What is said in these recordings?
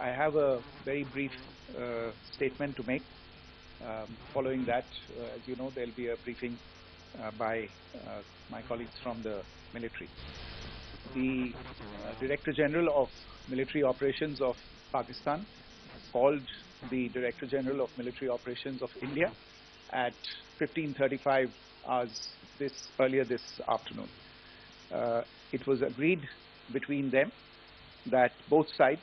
I have a very brief uh, statement to make. Um, following that, uh, as you know, there will be a briefing uh, by uh, my colleagues from the military. The uh, Director General of Military Operations of Pakistan called the Director General of Military Operations of India at 15:35 hours this earlier this afternoon. Uh, it was agreed between them that both sides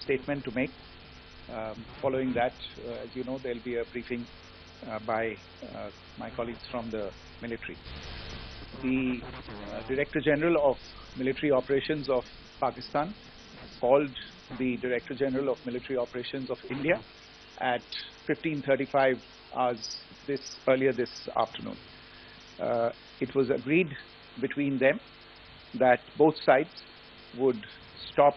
statement to make. Um, following that, uh, as you know, there will be a briefing uh, by uh, my colleagues from the military. The uh, Director General of Military Operations of Pakistan called the Director General of Military Operations of India at 15:35 hours this earlier this afternoon. Uh, it was agreed between them that both sides would stop